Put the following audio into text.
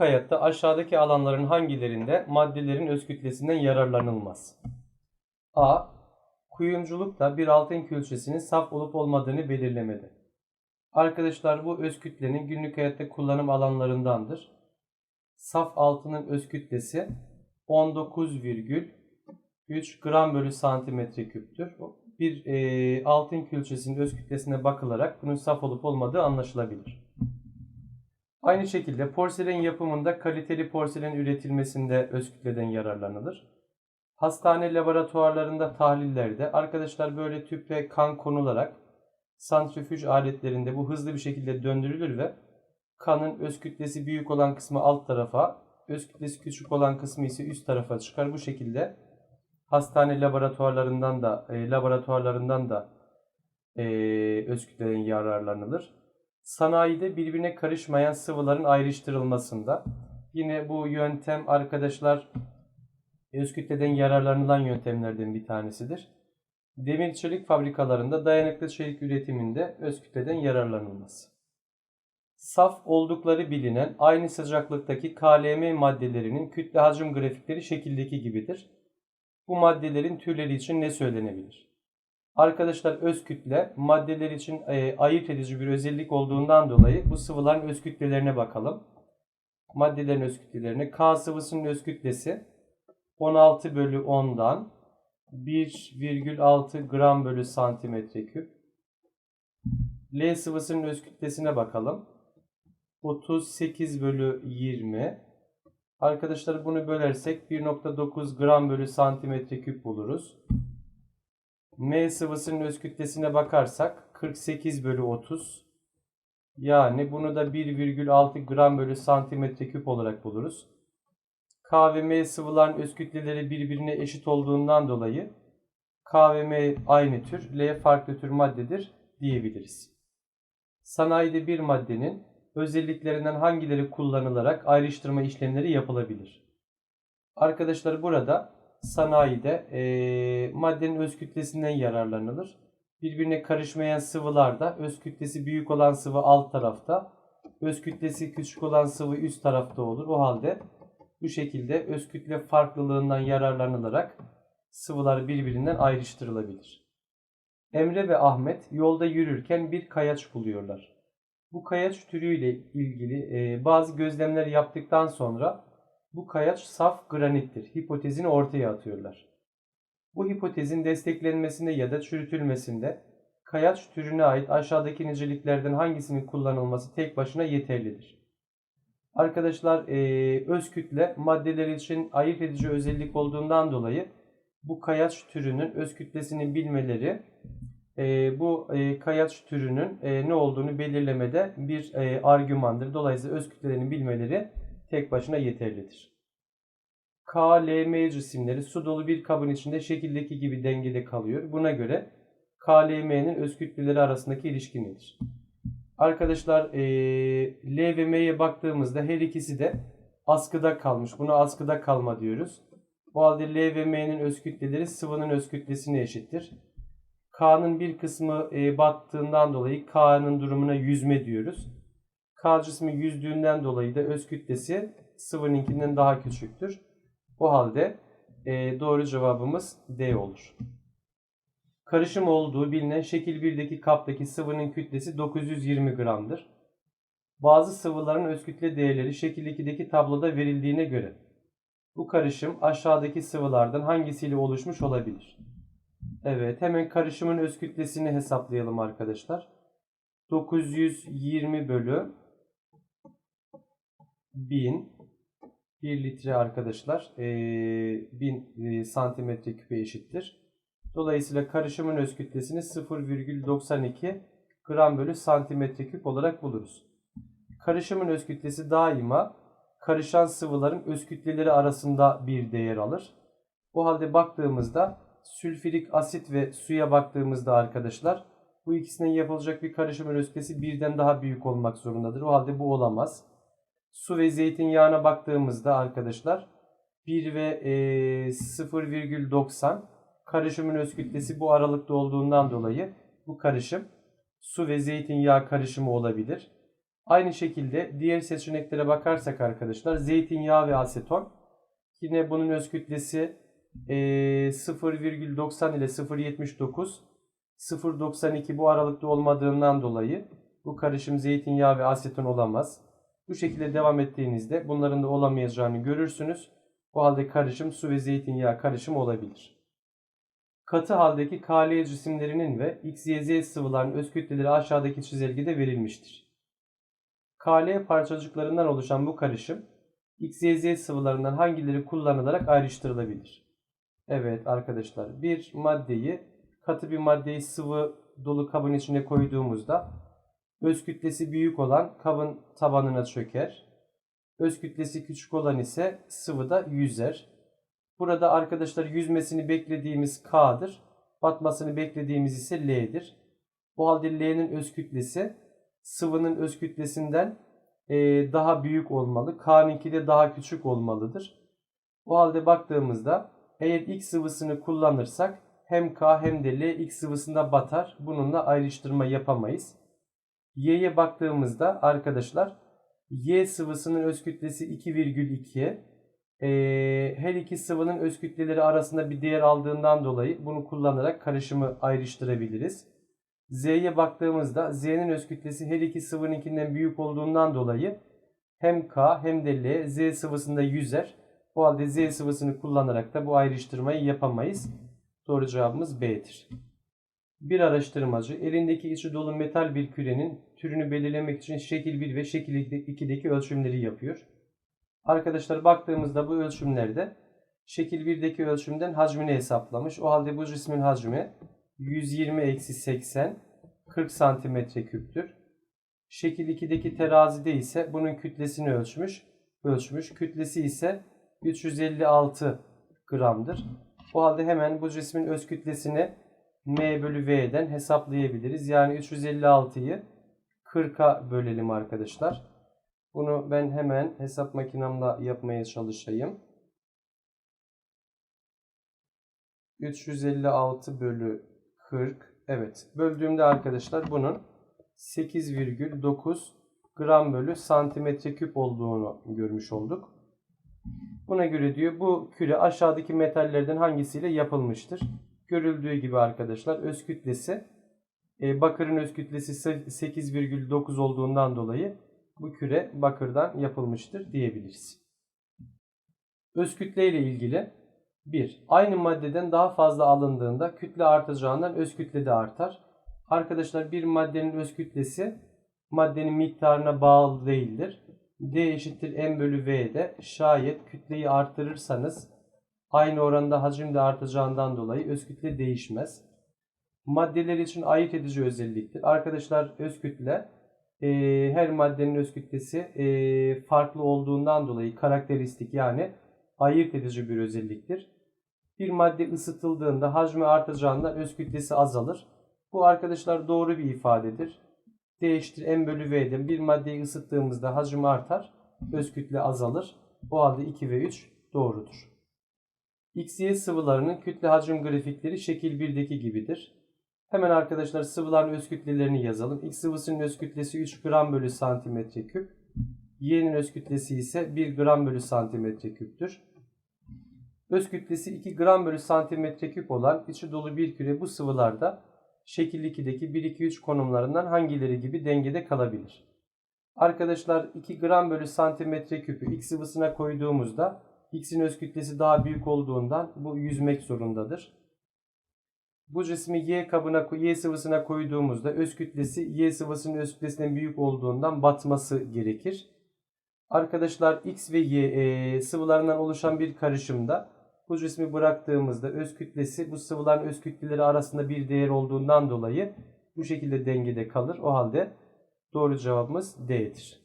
Günlük hayatta aşağıdaki alanların hangilerinde maddelerin öz kütlesinden yararlanılmaz? A. Kuyumculukta bir altın külçesinin saf olup olmadığını belirlemede. Arkadaşlar bu öz kütlenin günlük hayatta kullanım alanlarındandır. Saf altının öz kütlesi 19,3 gram bölü santimetre küptür. Bir e, altın külçesinin öz kütlesine bakılarak bunun saf olup olmadığı anlaşılabilir. Aynı şekilde porselen yapımında kaliteli porselen üretilmesinde öz kütleden yararlanılır. Hastane laboratuvarlarında tahlillerde arkadaşlar böyle tüp ve kan konularak santrifüj aletlerinde bu hızlı bir şekilde döndürülür ve kanın öz kütlesi büyük olan kısmı alt tarafa, öz kütlesi küçük olan kısmı ise üst tarafa çıkar. Bu şekilde hastane laboratuvarlarından da e, laboratuvarlarından da e, öz kütleden yararlanılır. Sanayide birbirine karışmayan sıvıların ayrıştırılmasında yine bu yöntem arkadaşlar öz kütleden yararlanılan yöntemlerden bir tanesidir. Demir çelik fabrikalarında dayanıklı çelik üretiminde öz kütleden yararlanılması. Saf oldukları bilinen aynı sıcaklıktaki KLM maddelerinin kütle hacim grafikleri şekildeki gibidir. Bu maddelerin türleri için ne söylenebilir? Arkadaşlar öz kütle maddeler için e, ayırt edici bir özellik olduğundan dolayı bu sıvıların öz kütlelerine bakalım. Maddelerin öz kütlelerine K sıvısının öz kütlesi 16 bölü 10'dan 1,6 gram bölü santimetre küp. L sıvısının öz kütlesine bakalım. 38 bölü 20. Arkadaşlar bunu bölersek 1.9 gram bölü santimetre küp buluruz. M sıvısının öz kütlesine bakarsak 48 bölü 30. Yani bunu da 1,6 gram bölü santimetre küp olarak buluruz. K ve M sıvıların öz kütleleri birbirine eşit olduğundan dolayı K ve M aynı tür, L farklı tür maddedir diyebiliriz. Sanayide bir maddenin özelliklerinden hangileri kullanılarak ayrıştırma işlemleri yapılabilir? Arkadaşlar burada sanayide e, maddenin öz kütlesinden yararlanılır. Birbirine karışmayan sıvılarda öz kütlesi büyük olan sıvı alt tarafta, öz kütlesi küçük olan sıvı üst tarafta olur. O halde bu şekilde öz kütle farklılığından yararlanılarak sıvılar birbirinden ayrıştırılabilir. Emre ve Ahmet yolda yürürken bir kayaç buluyorlar. Bu kayaç türüyle ilgili bazı gözlemler yaptıktan sonra bu kayaç saf granittir hipotezini ortaya atıyorlar. Bu hipotezin desteklenmesinde ya da çürütülmesinde kayaç türüne ait aşağıdaki niceliklerden hangisinin kullanılması tek başına yeterlidir. Arkadaşlar öz kütle maddeler için ayırt edici özellik olduğundan dolayı bu kayaç türünün öz kütlesini bilmeleri bu e, kayaç türünün ne olduğunu belirlemede bir argümandır. Dolayısıyla öz kütlelerini bilmeleri tek başına yeterlidir. K, L, M cisimleri su dolu bir kabın içinde şekildeki gibi dengede kalıyor. Buna göre K, L, M'nin öz kütleleri arasındaki ilişki nedir? Arkadaşlar e, L ve M'ye baktığımızda her ikisi de askıda kalmış. Buna askıda kalma diyoruz. O halde L ve M'nin öz kütleleri sıvının öz kütlesine eşittir. K'nın bir kısmı e, battığından dolayı K'nın durumuna yüzme diyoruz. K cismi yüzdüğünden dolayı da öz kütlesi sıvınınkinden daha küçüktür. O halde e, doğru cevabımız D olur. Karışım olduğu bilinen şekil 1'deki kaptaki sıvının kütlesi 920 gramdır. Bazı sıvıların öz kütle değerleri şekil 2'deki tabloda verildiğine göre bu karışım aşağıdaki sıvılardan hangisiyle oluşmuş olabilir? Evet hemen karışımın öz kütlesini hesaplayalım arkadaşlar. 920 bölü 1000 1 litre arkadaşlar e, 1000 santimetre küpe eşittir. Dolayısıyla karışımın öz kütlesini 0,92 gram bölü santimetre küp olarak buluruz. Karışımın öz kütlesi daima karışan sıvıların öz kütleleri arasında bir değer alır. O halde baktığımızda sülfürik asit ve suya baktığımızda arkadaşlar bu ikisinden yapılacak bir karışımın öz kütlesi birden daha büyük olmak zorundadır. O halde bu olamaz. Su ve zeytinyağına baktığımızda arkadaşlar 1 ve e, 0,90 karışımın öz kütlesi bu aralıkta olduğundan dolayı bu karışım su ve zeytinyağı karışımı olabilir. Aynı şekilde diğer seçeneklere bakarsak arkadaşlar zeytinyağı ve aseton. Yine bunun öz kütlesi e, 0,90 ile 0,79 0.92 bu aralıkta olmadığından dolayı bu karışım zeytinyağı ve aseton olamaz. Bu şekilde devam ettiğinizde bunların da olamayacağını görürsünüz. Bu halde karışım su ve zeytinyağı karışımı olabilir. Katı haldeki KL cisimlerinin ve XYZ sıvıların öz kütleleri aşağıdaki çizelgede verilmiştir. KL parçacıklarından oluşan bu karışım XYZ sıvılarından hangileri kullanılarak ayrıştırılabilir? Evet arkadaşlar bir maddeyi katı bir maddeyi sıvı dolu kabın içine koyduğumuzda öz kütlesi büyük olan kabın tabanına çöker. Öz kütlesi küçük olan ise sıvıda yüzer. Burada arkadaşlar yüzmesini beklediğimiz K'dır. Batmasını beklediğimiz ise L'dir. Bu halde L'nin öz kütlesi sıvının öz kütlesinden e, daha büyük olmalı. K'ninki de daha küçük olmalıdır. Bu halde baktığımızda eğer X sıvısını kullanırsak hem K hem de L X sıvısında batar. Bununla ayrıştırma yapamayız. Y'ye baktığımızda arkadaşlar Y sıvısının öz kütlesi 2,2'ye ee, her iki sıvının öz kütleleri arasında bir değer aldığından dolayı bunu kullanarak karışımı ayrıştırabiliriz. Z'ye baktığımızda Z'nin öz kütlesi her iki sıvınınkinden büyük olduğundan dolayı hem K hem de L Z sıvısında yüzer. O halde Z sıvısını kullanarak da bu ayrıştırmayı yapamayız. Doğru cevabımız B'dir. Bir araştırmacı elindeki içi dolu metal bir kürenin türünü belirlemek için şekil 1 ve şekil 2'deki ölçümleri yapıyor. Arkadaşlar baktığımızda bu ölçümlerde şekil 1'deki ölçümden hacmini hesaplamış. O halde bu cismin hacmi 120-80 40 santimetre küptür. Şekil 2'deki terazide ise bunun kütlesini ölçmüş. Ölçmüş. Kütlesi ise 356 gramdır. O halde hemen bu cismin öz kütlesini M bölü V'den hesaplayabiliriz. Yani 356'yı 40'a bölelim arkadaşlar. Bunu ben hemen hesap makinamla yapmaya çalışayım. 356 bölü 40. Evet. Böldüğümde arkadaşlar bunun 8,9 gram bölü santimetre küp olduğunu görmüş olduk. Buna göre diyor bu küre aşağıdaki metallerden hangisiyle yapılmıştır? Görüldüğü gibi arkadaşlar öz kütlesi e, bakırın öz kütlesi 8,9 olduğundan dolayı bu küre bakırdan yapılmıştır diyebiliriz. Öz kütle ile ilgili 1. Aynı maddeden daha fazla alındığında kütle artacağından öz kütle de artar. Arkadaşlar bir maddenin öz kütlesi maddenin miktarına bağlı değildir. D eşittir M bölü V'de şayet kütleyi artırırsanız aynı oranda hacim de artacağından dolayı öz kütle değişmez. Maddeler için ayırt edici özelliktir. Arkadaşlar öz kütle e, her maddenin öz kütlesi e, farklı olduğundan dolayı karakteristik yani ayırt edici bir özelliktir. Bir madde ısıtıldığında hacmi artacağından öz kütlesi azalır. Bu arkadaşlar doğru bir ifadedir. D eşittir M bölü V'den bir maddeyi ısıttığımızda hacmi artar, öz kütle azalır. O halde 2 ve 3 doğrudur. X, Y sıvılarının kütle hacim grafikleri şekil 1'deki gibidir. Hemen arkadaşlar sıvıların öz kütlelerini yazalım. X sıvısının öz kütlesi 3 gram bölü santimetre küp. Y'nin öz kütlesi ise 1 gram bölü santimetre küptür. Öz kütlesi 2 gram bölü santimetre küp olan içi dolu bir küre bu sıvılarda şekil 2'deki 1-2-3 konumlarından hangileri gibi dengede kalabilir? Arkadaşlar 2 gram bölü santimetre küpü X sıvısına koyduğumuzda X'in öz kütlesi daha büyük olduğundan bu yüzmek zorundadır. Bu cismi Y kabına, Y sıvısına koyduğumuzda öz kütlesi Y sıvısının öz kütlesinden büyük olduğundan batması gerekir. Arkadaşlar X ve Y e, sıvılarından oluşan bir karışımda bu cismi bıraktığımızda öz kütlesi bu sıvıların öz kütleleri arasında bir değer olduğundan dolayı bu şekilde dengede kalır. O halde doğru cevabımız D'dir.